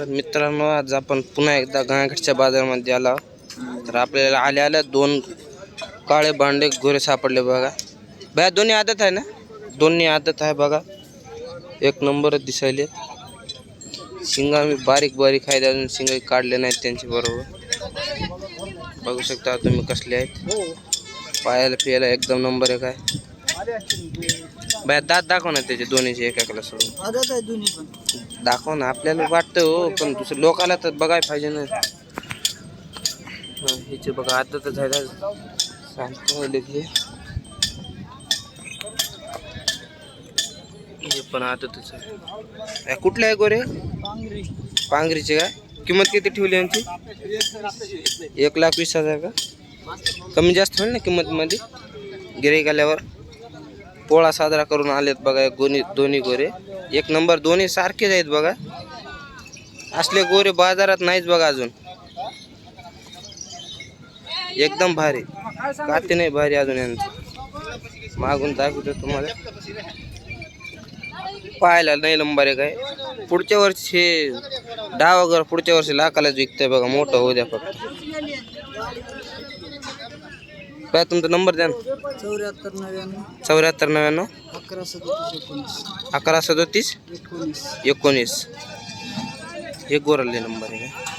तर मित्रांनो आज आपण पुन्हा एकदा गाण्याकडच्या बाजारामध्ये आला तर आपल्याला आल्या आल्या दोन काळे भांडे गोरे सापडले बघा. बघा दोन्ही आदत आहे ना? दोन्ही आदत आहे बघा. एक नंबरच दिसायले. शिंगा मी बारीक बारीक आहेत अजून शिंगा काढले नाहीत त्यांचे बरोबर. बघू शकता तुम्ही कसले आहेत. पायाला पियाला एकदम नंबर एक आहे. बाया दात दाखव ना त्याचे दोन्हीचे एकाला सोडून. दाखव ना आपल्याला वाटतं हो पण दुसरं लोकाला तर बघायला पाहिजे ना. हिचे बघा आता तर झालं. सांगतो लगे हे. पण आता आहे कुठलं आहे गोरे? पांगरी पांगरीचे काय किंमत किती ठेवली यांची? एक लाख वीस हजार का? कमी जास्त होईल ना किंमतमध्ये गिराईक आल्यावर? पोळा साजरा करून आलेत बघा गोनी दोन्ही गोरे. एक नंबर दोन्ही सारखेच आहेत बघा. असले गोरे बाजारात नाहीच बघा अजून. एकदम भारी. काते नाही भारी अजून यांचं. मागून दाखवतो तुम्हाला. पाहायला नाही नंबर आहे. काय पुढच्या वर्षी हे दहा वगैरे पुढच्या वर्षी लाखालाच विकतंय बघा मोठं होऊ द्या फक्त. काय तुमचा नंबर द्या ना. चौऱ्याहत्तर नव्याण्णव चौऱ्याहत्तर नव्याण्णव. अकरा सदतीस एकोणीस. अकरा सदोतीस? एकोणीस. एकोणीस. हे गोरले नंबर आहे. का